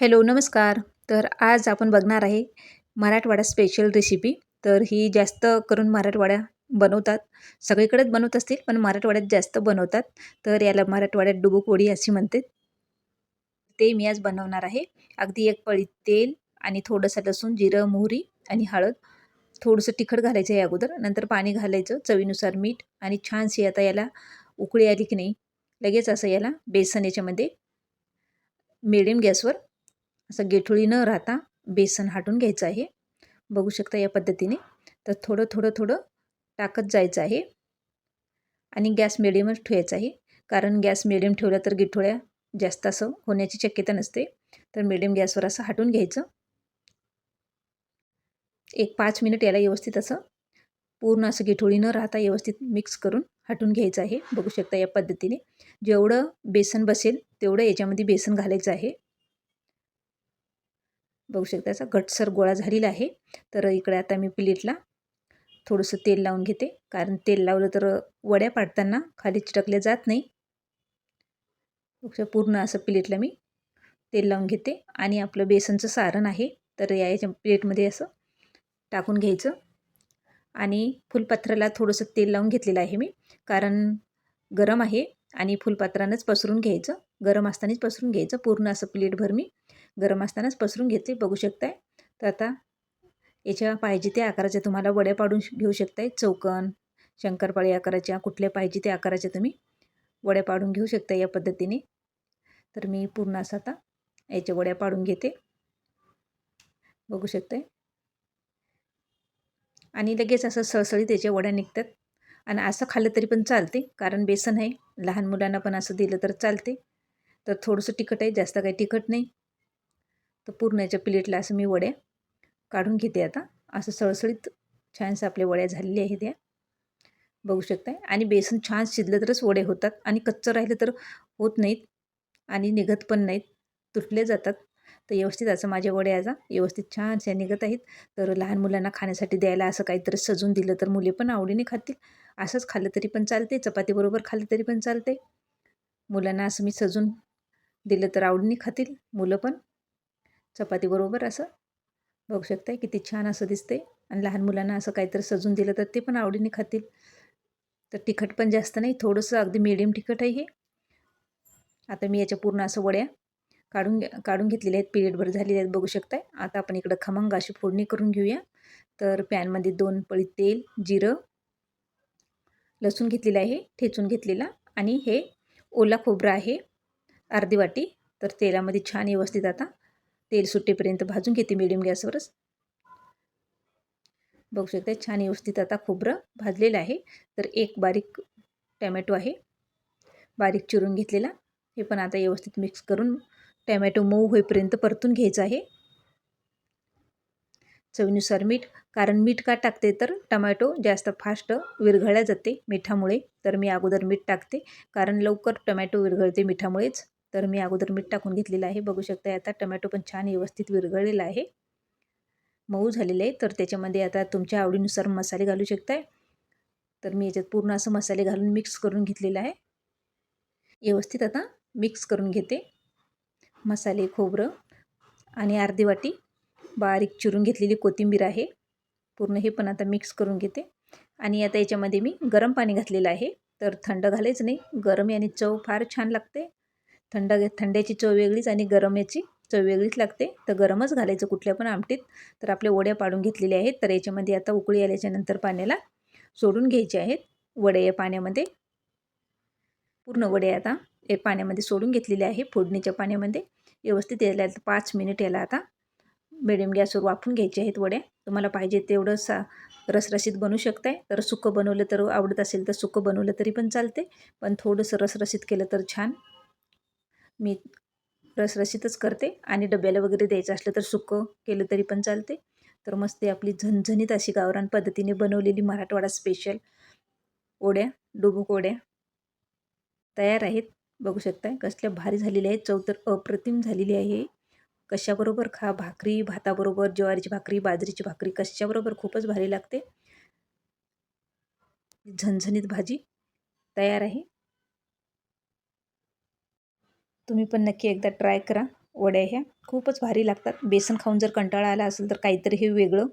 Hello नमस्कार. तर आज आपण बघणार आहे मराठवाडा स्पेशल रेसिपी तर ही जास्त करून मराठवाड्या बनवतात. सगळीकडेच बनवत असतील पण मराठवाड्यात जास्त बनवतात. तर याला मराठवाड्यात डुबुक अशी म्हणते ते मी आज बनवणार आहे. अगदी एक पळी तेल आणि थोडंसं लसूण जिरं मोहरी आणि हळद. थोडंसं तिखट घालायचं आहे अगोदर. नंतर पाणी घालायचं चवीनुसार मीठ आणि छानशी आता याला उकळी आली की नाही लगेच असं याला बेसन याच्यामध्ये मिडियम गॅसवर असं गेठुळी न राहता बेसन हाटून घ्यायचं आहे. बघू शकता या पद्धतीने. तर थोडं थोडं थोडं टाकत जायचं आहे. आणि गॅस मिडियमच ठेवायचा आहे. कारण गॅस मिडियम ठेवला तर गिठोळ्या जास्त असं होण्याची शक्यता नसते. तर मिडियम गॅसवर असं हाटून घ्यायचं. एक पाच मिनिट याला व्यवस्थित असं पूर्ण असं गिठोळी न राहता व्यवस्थित मिक्स करून हाटून घ्यायचं आहे. बघू शकता या पद्धतीने. जेवढं बेसन बसेल तेवढं याच्यामध्ये बेसन घालायचं आहे. बघू शकता असा घटसर गोळा झालेला आहे. तर इकडे आता मी प्लेटला थोडंसं तेल लावून घेते. कारण तेल लावलं तर वड्या पाडताना खाली चिटकल्या जात नाही. पूर्ण असं प्लेटला मी तेल लावून घेते. आणि आपलं बेसनचं सारण आहे. तर या याच्या प्लेटमध्ये असं टाकून घ्यायचं. आणि फुलपात्राला थोडंसं तेल लावून घेतलेलं आहे मी. कारण गरम आहे आणि फुलपात्रानंच पसरून घ्यायचं. गरम असतानाच पसरून घ्यायचं. पूर्ण असं प्लेटभर मी गरम असतानाच पसरून घेते बघू शकताय. तर आता याच्या पाहिजे त्या आकाराच्या तुम्हाला वड्या पाडून घेऊ शकताय. चौकन शंकरपाळी आकाराच्या कुठल्या पाहिजे त्या आकाराच्या तुम्ही वड्या पाडून घेऊ शकता या पद्धतीने. तर मी पूर्ण असं आता याच्या वड्या पाडून घेते. बघू शकताय. आणि लगेच असं सळसळीत याच्या वड्या निघतात. आणि असं खाल्लं तरी पण चालते. कारण बेसन आहे. लहान मुलांना पण असं दिलं तर चालते. तर थोडंसं तिखट आहे. जास्त काही तिखट नाही. तर पुरणाच्या प्लेटला असं मी वड्या काढून घेते आता. असं सळसळीत छानसं आपल्या वड्या झालेल्या आहेत या. बघू शकताय. आणि बेसन छान शिजलं तरच वडे होतात. आणि कच्चं राहिलं तर होत नाहीत. आणि निघत पण नाहीत. तुटले जातात. तर व्यवस्थित असं माझ्या वड्या आता व्यवस्थित छानशा निघत आहेत. तर लहान मुलांना खाण्यासाठी द्यायला असं काहीतरी सजून दिलं तर मुले पण आवडीने खातील. असंच खाल्लं तरी पण चालते चपातीबरोबर खाल्लं तरी पण चालते मुलांना असं मी सजून दिलं तर आवडीने खातील. मुलं पण. चपातीबरोबर असं. बघू शकताय किती छान असं दिसते आणि लहान मुलांना असं काहीतरी सजून दिलं तर ते पण आवडीने खातील. तर तिखट पण जास्त नाही थोडंसं अगदी मिडियम तिखट आहे हे. आता मी याच्या पूर्ण असं वड्या काढून काढून घेतलेल्या आहेत पिरियडभर झालेल्या आहेत बघू शकताय. आता आपण इकडं खमंग अशी फोडणी करून घेऊया. तर पॅनमध्ये दोन पळी तेल जिरं लसूण घेतलेलं आहे ठेचून घेतलेला. आणि हे ओला खोबरं आहे अर्धी वाटी. तर तेलामध्ये छान व्यवस्थित आता तेल सुट्टेपर्यंत भाजून घेते मिडियम गॅसवरच. बघू शकता छान व्यवस्थित आता खोबरं भाजलेलं आहे. तर एक बारीक टॅमॅटो आहे. बारीक चिरून घेतलेला. हे पण आता व्यवस्थित मिक्स करून टॅमॅटो मऊ होईपर्यंत परतून घ्यायचं आहे. चवीनुसार मीठ कारण मीठ का टाकते तर टमॅटो जास्त फास्ट विरघळल्या जाते मिठामुळे. तर मी अगोदर मीठ टाकते कारण लवकर टमॅटो विरघळते मिठामुळेच. तर मी अगोदर मीठ टाकून घेतलेलं आहे. बघू शकता आता टमॅटो पण छान व्यवस्थित विरघळलेला आहे. मऊ झालेलं आहे. तर त्याच्यामध्ये आता तुमच्या आवडीनुसार मसाले घालू शकताय. तर मी याच्यात पूर्ण असं मसाले घालून मिक्स करून घेतलेलं आहे. व्यवस्थित आता मिक्स करून घेते. मसाले खोबरं आणि अर्धी वाटी बारीक चिरून घेतलेली कोथिंबीर आहे. पूर्ण हे पण आता मिक्स करून घेते. आणि आता याच्यामध्ये मी गरम पाणी घातलेलं आहे. तर थंड घालायचं नाही. गरम याने चव फार छान लागते. थंड थंड्याची चव वेगळीच आणि गरम याची चव वेगळीच लागते. तर गरमच घालायचं कुठल्या पण आमटीत. तर आपल्या वड्या पाडून घेतलेल्या आहेत. तर याच्यामध्ये आता उकळी आल्याच्यानंतर पाण्याला सोडून घ्यायचे आहेत. वड्या या पाण्यामध्ये. पूर्ण वडे आता हे पाण्यामध्ये सोडून घेतलेले आहे फोडणीच्या पाण्यामध्ये. व्यवस्थित याला पाच मिनिट याला आता मिडियम गॅसवर वाफून घ्यायचे आहेत वड्या. तुम्हाला पाहिजे तेवढं सा रसरशीत बनवू शकताय. तर सुकं बनवलं तर आवडत असेल तर सुकं बनवलं तरी पण चालते पण थोडंसं रसरशीत केलं तर छान. मी रसरशीतच करते आणि डब्याला वगैरे द्यायचं असलं तर सुकं केलं तरी पण चालते. तर मस्त आपली झणझणीत अशी गावरान पद्धतीने बनवलेली मराठवाडा स्पेशल ओड्या डुबुक ओड्या तयार आहेत. बघू शकताय कसल्या भारी झालेल्या आहेत. चव तर अप्रतिम झालेली आहे. कशाबरोबर खा भाकरी भाताबरोबर ज्वारीची भाकरी बाजरीची भाकरी कशाबरोबर खूपच भारी लागते. झणझणीत भाजी तयार आहे. तुम्ही पण नक्की एकदा ट्राय करा. वड्या ह्या खूपच भारी लागतात. बेसन खाऊन जर कंटाळा आला असेल तर काहीतरी हे वेगळं.